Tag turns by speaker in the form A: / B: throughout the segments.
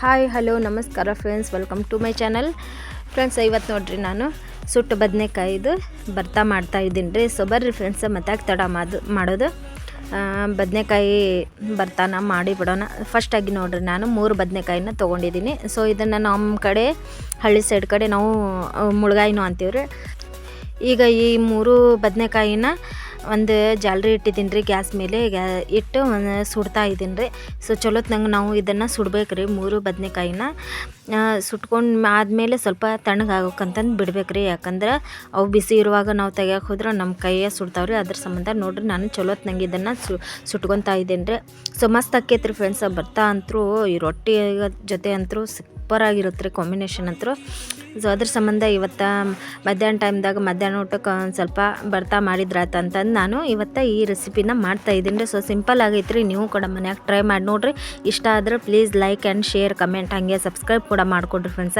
A: Hi hello ನಮಸ್ಕಾರ friends welcome to my channel friends ಇವತ್ತು ನೋಡ್ರಿ ನಾನು ಸುಟ್ಟು ಬದನೆಕಾಯಿದು ಬರ್ತಾ ಮಾಡ್ತಾ ಇದ್ದೀನಿ ರೀ. ಸೊ ಬರ್ರಿ ಫ್ರೆಂಡ್ಸ್ ಮತ್ತೆ ತಡ ಮಾದು ಮಾಡೋದು. ಬದನೆಕಾಯಿ ಬರ್ತಾನ ಮಾಡಿ ಬಿಡೋಣ. ಫಸ್ಟಾಗಿ ನೋಡ್ರಿ ನಾನು ಮೂರು ಬದನೆಕಾಯಿನ ತೊಗೊಂಡಿದ್ದೀನಿ. ಸೊ ಇದನ್ನು ನಮ್ಮ ಕಡೆ ಹಳ್ಳಿ ಸೈಡ್ ಕಡೆ ನಾವು ಮುಳುಗಾಯಿನೂ ಅಂತೀವ್ರಿ. ಈಗ ಈ ಮೂರು ಬದನೆಕಾಯಿನ ಒಂದು ಜಾಲ್ರಿ ಇಟ್ಟಿದ್ದೀನಿ ರೀ ಗ್ಯಾಸ್ ಮೇಲೆ. ಗ್ಯಾ ಇಟ್ಟು ಸುಡ್ತಾ ಇದ್ದೀನಿ ರೀ. ಸೊ ಚಲೋತ್ನಂಗೆ ನಾವು ಇದನ್ನು ಸುಡ್ಬೇಕು ರೀ ಮೂರು ಬದನೆಕಾಯಿನ. ಸುಟ್ಕೊಂಡು ಆದಮೇಲೆ ಸ್ವಲ್ಪ ತಣ್ಣಗಾಗೋಕ್ಕಂತಂದು ಬಿಡ್ಬೇಕು ರೀ. ಯಾಕಂದ್ರೆ ಅವು ಬಿಸಿ ಇರುವಾಗ ನಾವು ತೆಗಿಯೋಕೆ ಹೋದ್ರೆ ನಮ್ಮ ಕೈಯ ಸುಡ್ತಾವೆ ರೀ. ಅದ್ರ ಸಂಬಂಧ ನೋಡ್ರಿ ನಾನು ಚಲೋತ್ನಂಗೆ ಇದನ್ನು ಸು, ಸುಟ್ಕೊತಾ ಇದ್ದೀನಿ ರೀ. ಸೊ ಮಸ್ತ್ ಆಕೈತೆ ಫ್ರೆಂಡ್ಸ್ ಬರ್ತಾ ಅಂತರೂ ಈ ರೊಟ್ಟಿ ಜೊತೆ ಅಂತರೂ ಸೂಪರ್ ಆಗಿರುತ್ತೆ ರೀ ಕಾಂಬಿನೇಷನ್ ಅಂತರೂ ಸೊ ಅದ್ರ ಸಂಬಂಧ ಇವತ್ತು ಮಧ್ಯಾಹ್ನ ಟೈಮ್ದಾಗ ಮಧ್ಯಾಹ್ನ ಊಟಕ್ಕೆ ಒಂದು ಸ್ವಲ್ಪ ಬರ್ತಾ ಅಂತಂದು ನಾನು ಇವತ್ತು ಈ ರೆಸಿಪಿನ ಮಾಡ್ತಾ ಇದ್ದೀನಿ ರೀ. ಸೊ ಸಿಂಪಲ್ ಆಗೈತ್ರಿ. ನೀವು ಕೂಡ ಮನ್ಯಾಗ ಟ್ರೈ ಮಾಡಿ ನೋಡಿರಿ. ಇಷ್ಟ ಆದರೆ please like and share comment ಹಾಗೆ ಸಬ್ಸ್ಕ್ರೈಬ್ ಕೂಡ ಮಾಡಿಕೊಡ್ರಿ ಫ್ರೆಂಡ್ಸ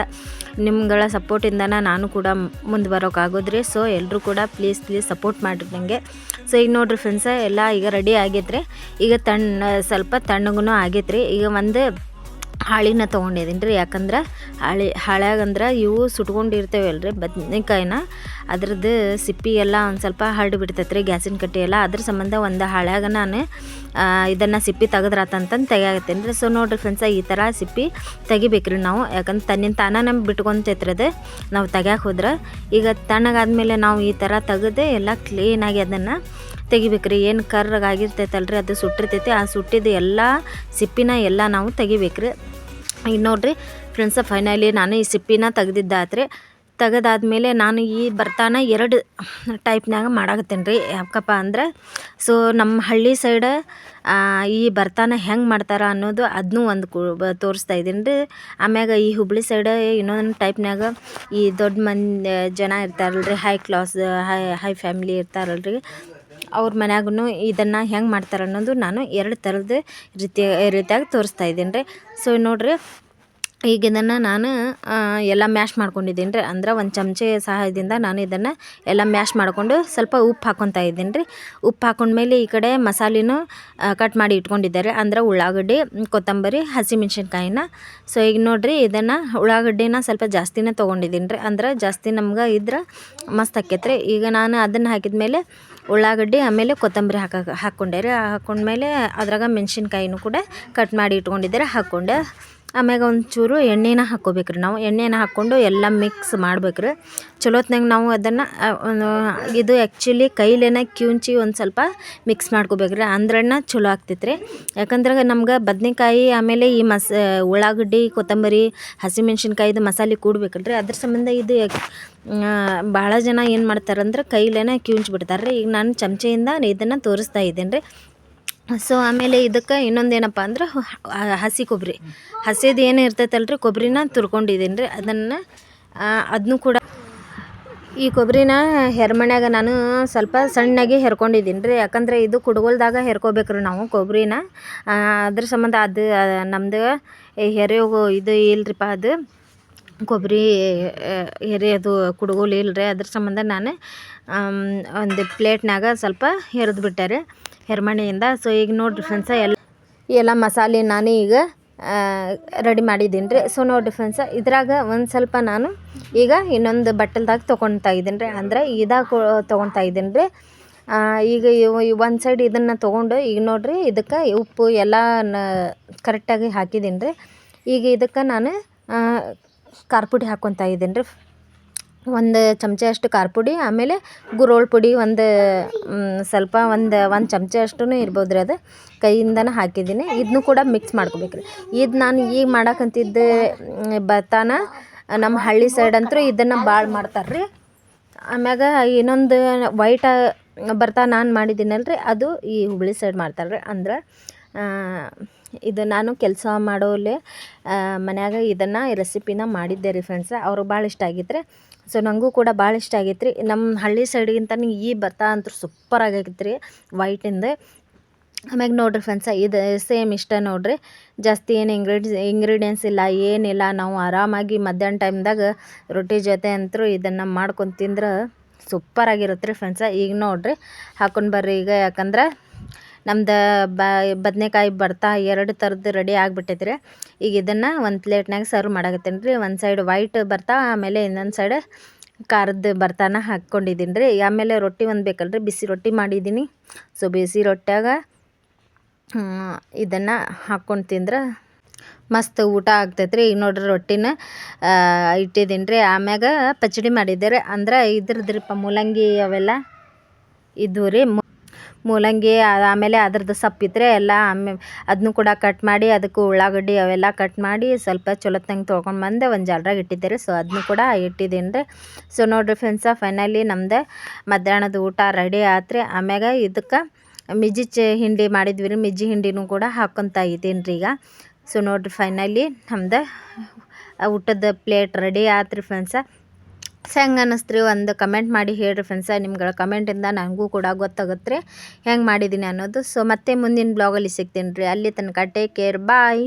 A: ನಿಮ್ಗಳ ಸಪೋರ್ಟಿಂದನ ನಾನು ಕೂಡ ಮುಂದೆ ಬರೋಕ್ಕಾಗೋದ್ರಿ ಸೊ ಎಲ್ಲರೂ ಕೂಡ ಪ್ಲೀಸ್ ಪ್ಲೀಸ್ ಸಪೋರ್ಟ್ ಮಾಡಿರಿ ನನಗೆ ಸೊ ಈಗ ನೋಡಿರಿ ಫ್ರೆಂಡ್ಸ ಎಲ್ಲ ಈಗ ರೆಡಿ ಆಗೈತ್ರಿ. ಈಗ ತಣ್ಣ ಸ್ವಲ್ಪ ತಣ್ಣಗೂ ಆಗೈತ್ರಿ. ಈಗ ಒಂದು ಹಾಳಿನ ತೊಗೊಂಡಿದ್ದೀನಿ ರೀ ಯಾಕಂದ್ರೆ ಹಾಳಿ, ಹಾಳ್ಯಾಗಂದ್ರೆ ಇವು ಸುಟ್ಕೊಂಡಿರ್ತೇವಲ್ಲ ರೀ ಬದನೆಕಾಯಿನ. ಅದ್ರದ್ದು ಸಿಪ್ಪಿ ಎಲ್ಲ ಒಂದು ಸ್ವಲ್ಪ ಹರಡಿ ಬಿಡ್ತೈತೆ ರೀ ಗ್ಯಾಸಿನ ಕಟ್ಟಿ ಎಲ್ಲ. ಅದ್ರ ಸಂಬಂಧ ಒಂದು ಹಾಳ್ಯಾಗ ನಾನು ಇದನ್ನು ಸಿಪ್ಪಿ ತೆಗೆದ್ರಾತಂತಂದು ತೆಗಿಯಾಗತ್ತೇನೆ ರೀ ಸೊ ನೋಡಿರಿ ಫ್ರೆಂಡ್ಸ ಈ ಥರ ಸಿಪ್ಪಿ ತೆಗಿಬೇಕ್ರಿ ನಾವು. ಯಾಕಂದ್ರೆ ತನ್ನಿಂದ ತಾನೇ ಬಿಟ್ಕೊಂತೈತ್ರಿ ಅದು ನಾವು ತೆಗ್ಯಾಕೆ ಹೋದ್ರೆ ಈಗ ತಣ್ಣಗಾದ್ಮೇಲೆ ನಾವು ಈ ಥರ ತೆಗೆದು ಎಲ್ಲ ಕ್ಲೀನಾಗಿ ಅದನ್ನು ತೆಗಿಬೇಕ್ರಿ. ಏನು ಕರ್ರಗಾಗಿರ್ತೈತಲ್ರಿ ಅದು ಸುಟ್ಟಿರ್ತೈತಿ. ಆ ಸುಟ್ಟಿದ್ದು ಎಲ್ಲ ಸಿಪ್ಪಿನ ಎಲ್ಲ ನಾವು ತೆಗಿಬೇಕ್ರಿ. ಈಗ ನೋಡ್ರಿ ಫ್ರೆಂಡ್ಸ ಫೈನಲಿ ನಾನು ಈ ಸಿಪ್ಪಿನ ತೆಗ್ದಿದ್ದಾತ್ರಿ. ತೆಗೆದಾದ್ಮೇಲೆ ನಾನು ಈ ಬರ್ತಾನ ಎರಡು ಟೈಪ್ನಾಗ ಮಾಡಾಕತ್ತೇನೆ ರೀ ಯಾಕಪ್ಪ ಅಂದ್ರೆ ಸೊ ನಮ್ಮ ಹಳ್ಳಿ ಸೈಡ ಈ ಬರ್ತಾನ ಹೆಂಗೆ ಮಾಡ್ತಾರ ಅನ್ನೋದು ಅದನ್ನೂ ಒಂದು ಕು ತೋರಿಸ್ತಾ ಇದ್ದೀನಿ ರೀ ಆಮ್ಯಾಗ ಈ ಹುಬ್ಳಿ ಸೈಡ ಇನ್ನೊಂದು ಟೈಪ್ನಾಗ ಈ ದೊಡ್ಡ ಮಂದಿ, ಜನ ಇರ್ತಾರಲ್ರಿ high class high high family ಇರ್ತಾರಲ್ರಿ. ಅವ್ರ ಮನ್ಯಾಗೂ ಇದನ್ನು ಹೆಂಗೆ ಮಾಡ್ತಾರೆ ಅನ್ನೋದು ನಾನು ಎರಡು ಥರದ ರೀತಿಯ ರೀತಿಯಾಗಿ ತೋರಿಸ್ತಾ ಇದ್ದೀನಿ ರೀ. ಸೊ ನೋಡಿರಿ ಈಗ ಇದನ್ನು ನಾನು ಎಲ್ಲ ಮ್ಯಾಶ್ ಮಾಡ್ಕೊಂಡಿದ್ದೀನಿ ರೀ ಅಂದ್ರೆ ಒಂದು ಚಮಚೆ ಸಹಾಯದಿಂದ ನಾನು ಇದನ್ನು ಎಲ್ಲ ಮ್ಯಾಶ್ ಮಾಡಿಕೊಂಡು ಸ್ವಲ್ಪ ಉಪ್ಪು ಹಾಕ್ಕೊತಾ ಇದ್ದೀನಿ ರೀ ಉಪ್ಪು ಹಾಕೊಂಡ್ಮೇಲೆ ಈ ಕಡೆ ಮಸಾಲೆನೂ ಕಟ್ ಮಾಡಿ ಇಟ್ಕೊಂಡಿದ್ದಾರೆ. ಅಂದ್ರೆ ಉಳ್ಳಾಗಡ್ಡಿ, ಕೊತ್ತಂಬರಿ, ಹಸಿಮೆಣ್ಸಿನ್ಕಾಯಿನ. ಸೊ, ಈಗ ನೋಡಿರಿ ಇದನ್ನು ಉಳ್ಳಾಗಡ್ಡಿನ ಸ್ವಲ್ಪ ಜಾಸ್ತಿನೇ ತೊಗೊಂಡಿದ್ದೀನಿ ರೀ ಅಂದ್ರೆ ಜಾಸ್ತಿ ನಮ್ಗೆ ಇದ್ರೆ ಮಸ್ತ್ ಆಕೈತ್ರಿ. ಈಗ ನಾನು ಅದನ್ನು ಹಾಕಿದ್ಮೇಲೆ ಉಳ್ಳಾಗಡ್ಡಿ, ಆಮೇಲೆ ಕೊತ್ತಂಬರಿ ಹಾಕ ಹಾಕ್ಕೊಂಡೆ ರೀ ಹಾಕೊಂಡ್ಮೇಲೆ ಅದ್ರಾಗ ಮೆಣಸಿನ್ಕಾಯಿನೂ ಕೂಡ ಕಟ್ ಮಾಡಿ ಇಟ್ಕೊಂಡಿದ್ದಾರೆ. ಹಾಕ್ಕೊಂಡೆ ಆಮ್ಯಾಗ ಒಂಚೂರು ಎಣ್ಣೆನ ಹಾಕ್ಕೋಬೇಕ್ರಿ. ನಾವು ಎಣ್ಣೆನ ಹಾಕ್ಕೊಂಡು ಎಲ್ಲ ಮಿಕ್ಸ್ ಮಾಡ್ಬೇಕ್ರಿ. ಚಲೋತ್ನಾಗ ನಾವು ಅದನ್ನು ಇದು ಆ್ಯಕ್ಚುಲಿ ಕೈಲೇನ ಕ್ಯೂಂಚಿ ಒಂದು ಸ್ವಲ್ಪ ಮಿಕ್ಸ್ ಮಾಡ್ಕೋಬೇಕ್ರಿ. ಅಂದ್ರಣ್ಣ ಚಲೋ ಆಗ್ತೈತೆ ರೀ ಯಾಕಂದ್ರೆ ನಮ್ಗೆ ಬದನೆಕಾಯಿ ಆಮೇಲೆ ಈ ಮಸ, ಉಳ್ಳಾಗಡ್ಡಿ, ಕೊತ್ತಂಬರಿ, ಹಸಿಮೆಣ್ಸಿನ್ಕಾಯಿದು ಮಸಾಲೆ ಕೂಡ್ಬೇಕಲ್ರಿ. ಅದ್ರ ಸಂಬಂಧ ಇದು ಭಾಳ ಜನ ಏನು ಮಾಡ್ತಾರಂದ್ರೆ ಕೈಲೇನ ಕ್ಯೂಂಚ್ ಬಿಡ್ತಾರೆ ರೀ ಈಗ ನಾನು ಚಮಚೆಯಿಂದ ಇದನ್ನು ತೋರಿಸ್ತಾ ಇದ್ದೇನೆ ರೀ ಸೊ ಆಮೇಲೆ ಇದಕ್ಕೆ ಇನ್ನೊಂದು ಏನಪ್ಪ ಅಂದ್ರೆ ಹಸಿ ಕೊಬ್ಬರಿ ಹಸಿದು ಏನು ಇರ್ತೈತಲ್ಲ ರೀ ಕೊಬ್ಬರಿನ ತುರ್ಕೊಂಡಿದ್ದೀನಿ ರೀ ಅದನ್ನು ಅದನ್ನು ಕೂಡ ಈ ಕೊಬ್ಬರಿನ ಹೆರ್ಮಣ್ಯಾಗ ನಾನು ಸ್ವಲ್ಪ ಸಣ್ಣಗೆ ಹೆರ್ಕೊಂಡಿದ್ದೀನಿ ರೀ ಯಾಕಂದರೆ ಇದು ಕುಡ್ಗೋಲ್ದಾಗ ಹೆರ್ಕೋಬೇಕು ರೀ ನಾವು ಕೊಬ್ಬರಿನ ಅದ್ರ ಸಂಬಂಧ ಅದು ನಮ್ಮದು ಹೆರೆಯೋಗು ಇದು ಇಲ್ರಿಪ್ಪ ಅದು. ಕೊಬ್ಬರಿ ಹೆರೆಯೋದು ಕುಡ್ಗೋಲು ಇಲ್ಲರಿ ಅದ್ರ ಸಂಬಂಧ ನಾನು ಒಂದು ಪ್ಲೇಟ್ನಾಗ ಸ್ವಲ್ಪ ಹೆರೆದು ಬಿಟ್ಟೆ ರೀ ಹೆರ್ಮಣೆಯಿಂದ. ಸೊ ಈಗ ನೋಡಿರಿ ಫ್ರೆಂಡ್ಸ ಎಲ್ಲ ಎಲ್ಲ ಮಸಾಲೆ ನಾನು ಈಗ ರೆಡಿ ಮಾಡಿದ್ದೀನಿ ರೀ. ಸೊ ನೋಡಿರಿ ಫ್ರೆಂಡ್ಸ ಇದ್ರಾಗ ಒಂದು ಸ್ವಲ್ಪ ನಾನು ಈಗ ಇನ್ನೊಂದು ಬಟ್ಟಲ್ದಾಗ ತೊಗೊಳ್ತಾ ಇದ್ದೀನಿ ರೀ. ಅಂದ್ರೆ ಇದಾಗ ತೊಗೊಳ್ತಾ ಇದ್ದೀನಿ ರೀ. ಈಗ ಒಂದು ಸೈಡ್ ಇದನ್ನು ತೊಗೊಂಡು ಈಗ ನೋಡಿರಿ ಇದಕ್ಕೆ ಉಪ್ಪು ಎಲ್ಲ ಕರೆಕ್ಟಾಗಿ ಹಾಕಿದ್ದೀನಿ ರೀ. ಈಗ ಇದಕ್ಕೆ ನಾನು ಖಾರ ಪುಡಿ ಹಾಕ್ಕೊತಾ ಇದ್ದೀನಿ ರೀ. ಒಂದು ಚಮಚ ಅಷ್ಟು ಖಾರ ಪುಡಿ, ಆಮೇಲೆ ಗುರೋಳ್ಳು ಪುಡಿ ಒಂದು ಸ್ವಲ್ಪ ಒಂದು ಒಂದು ಚಮಚ ಅಷ್ಟು ಇರ್ಬೋದು ರೀ ಅದು. ಕೈಯಿಂದನೇ ಹಾಕಿದ್ದೀನಿ. ಇದನ್ನು ಕೂಡ ಮಿಕ್ಸ್ ಮಾಡ್ಕೋಬೇಕು ರೀ. ಇದು ನಾನು ಈಗ ಮಾಡಕ್ಕಂತಿದ್ದ ಭತ್ತಾನ ನಮ್ಮ ಹಳ್ಳಿ ಸೈಡ್ ಅಂತೂ ಇದನ್ನು ಭಾಳ ಮಾಡ್ತಾರೆ ರೀ. ಆಮ್ಯಾಗ ಇನ್ನೊಂದು ವೈಟ ಬರ್ತಾ ನಾನು ಮಾಡಿದ್ದೀನಲ್ಲ ರೀ ಅದು ಈ ಹುಬ್ಳಿ ಸೈಡ್ ಮಾಡ್ತಾರೆ ರೀ. ಅಂದ್ರೆ ಇದು ನಾನು ಕೆಲಸ ಮಾಡೋಲೆ ಮನ್ಯಾಗ ಇದನ್ನು ರೆಸಿಪಿನ ಮಾಡಿದ್ದೆ ರೀ ಫ್ರೆಂಡ್ಸ್ ಅವ್ರಿಗೆ ಭಾಳ ಇಷ್ಟ ಆಗಿತ್ತು ರೀ ಸೊ ನನಗೂ ಕೂಡ ಭಾಳ ಇಷ್ಟ ಆಗೈತೆ ರೀ ನಮ್ಮ ಹಳ್ಳಿ ಸೈಡ್ಗಿಂತ ಈ ಭತ್ತ ಅಂತೂ ಸೂಪರ್ ಆಗೈತೆ ರೀ ವೈಟಿಂದ ಆಮ್ಯಾಗ ನೋಡ್ರಿ ಫ್ರೆಂಡ್ಸ ಇದು ಸೇಮ್ ಇಷ್ಟ ನೋಡ್ರಿ. ಜಾಸ್ತಿ ಏನು ಇಂಗ್ರೀಡಿ ಇಂಗ್ರೀಡಿಯೆಂಟ್ಸ್ ಇಲ್ಲ ಏನಿಲ್ಲ ನಾವು ಆರಾಮಾಗಿ ಮಧ್ಯಾಹ್ನ ಟೈಮ್ದಾಗ ರೊಟ್ಟಿ ಜೊತೆ ಅಂತೂ ಇದನ್ನು ಮಾಡ್ಕೊಂಡು ತಿಂದ್ರೆ ಸೂಪರಾಗಿರುತ್ತೆ ರೀ ಫ್ರೆಂಡ್ಸ ಈಗ ನೋಡಿರಿ, ಹಾಕೊಂಡು ಬರ್ರಿ ಈಗ ಯಾಕಂದ್ರೆ ನಮ್ದು ಬದನೆಕಾಯಿ ಬರ್ತಾ ಎರಡು ಥರದ್ದು ರೆಡಿ ಆಗಿಬಿಟ್ಟೈತೆ ರೀ ಈಗ ಇದನ್ನು ಒಂದು ಪ್ಲೇಟ್ನಾಗ ಸರ್ವ್ ಮಾಡಾಕತ್ತೀನಿ. ರೀ ಒಂದು ಸೈಡ್ ವೈಟ್ ಬರ್ತಾ, ಆಮೇಲೆ ಇನ್ನೊಂದು ಸೈಡ್ ಖಾರದ್ದು ಬರ್ತಾನ ಹಾಕ್ಕೊಂಡಿದ್ದೀನಿ ರೀ ಆಮೇಲೆ ರೊಟ್ಟಿ ಒಂದು ಬೇಕಲ್ರಿ, ಬಿಸಿ ರೊಟ್ಟಿ ಮಾಡಿದ್ದೀನಿ. ಸೊ ಬಿಸಿ ರೊಟ್ಟ್ಯಾಗ ಇದನ್ನು ಹಾಕ್ಕೊಂಡು ತಿಂದ್ರೆ ಮಸ್ತ್ ಊಟ ಆಗ್ತೈತೆ ರೀ ಈಗ ನೋಡ್ರಿ ರೊಟ್ಟಿನ ಇಟ್ಟಿದ್ದೀನಿ ರೀ ಆಮ್ಯಾಗ ಪಚಡಿ ಮಾಡಿದ್ದೆ ರೀ ಅಂದ್ರೆ ಇದ್ರದ್ದು ರೀ ಪ, ಮೂಲಂಗಿ ಅವೆಲ್ಲ. ಇದ್ವು ರೀ ಮೂಲಂಗಿ ಆಮೇಲೆ ಅದ್ರದ್ದು ಸಪ್ಪಿದ್ರೆ ಎಲ್ಲ ಆಮೇ ಅದನ್ನು ಕೂಡ ಕಟ್ ಮಾಡಿ, ಅದಕ್ಕೆ ಉಳ್ಳಾಗಡ್ಡಿ ಅವೆಲ್ಲ ಕಟ್ ಮಾಡಿ ಸ್ವಲ್ಪ ಚಲೋತ್ನಂಗೆ ತೊಳ್ಕೊಂಡು ಬಂದೆ ಒಂದು ಜಾಲ್ರಾಗ ಇಟ್ಟಿದ್ದೆ ಸೊ ಅದನ್ನು ಕೂಡ ಇಟ್ಟಿದ್ದೀನಿ ರೀ. ಸೊ ನೋಡಿರಿ ಫ್ರೆಂಡ್ಸ ಫೈನಲಿ ನಮ್ದು ಮಧ್ಯಾಹ್ನದ ಊಟ ರೆಡಿ ಆತ್ರಿ. ಆಮ್ಯಾಗ ಇದಕ್ಕೆ ಮಿಜ್ಜಿ ಚ ಹಿಂಡಿ ಮಾಡಿದ್ವಿ ರೀ. ಮಿಜ್ಜಿ ಹಿಂಡಿನೂ ಕೂಡ ಹಾಕೊತ ಇದ್ದೀನಿ ರೀ ಈಗ. ಸೊ ನೋಡಿರಿ ಫೈನಲಿ ನಮ್ದು ಊಟದ ಪ್ಲೇಟ್ ರೆಡಿ ಆತ್ರಿ ಫ್ರೆಂಡ್ಸ ಹೆಂಗೆ ಅನ್ನಿಸ್ತ್ರಿ ಒಂದು ಕಮೆಂಟ್ ಮಾಡಿ ಹೇಳಿರಿ ಫ್ರೆಂಡ್ಸ ನಿಮ್ಗಳ ಕಮೆಂಟಿಂದ ನನಗೂ ಕೂಡ ಗೊತ್ತಾಗುತ್ತೆ ರೀ ಹೆಂಗೆ ಮಾಡಿದ್ದೀನಿ ಅನ್ನೋದು. ಸೊ ಮತ್ತೆ ಮುಂದಿನ ಬ್ಲಾಗಲ್ಲಿ ಸಿಗ್ತೀನಿ ರೀ. ಅಲ್ಲಿ ತನಕ ಟೇಕ್ ಕೇರ್ ಬಾಯ್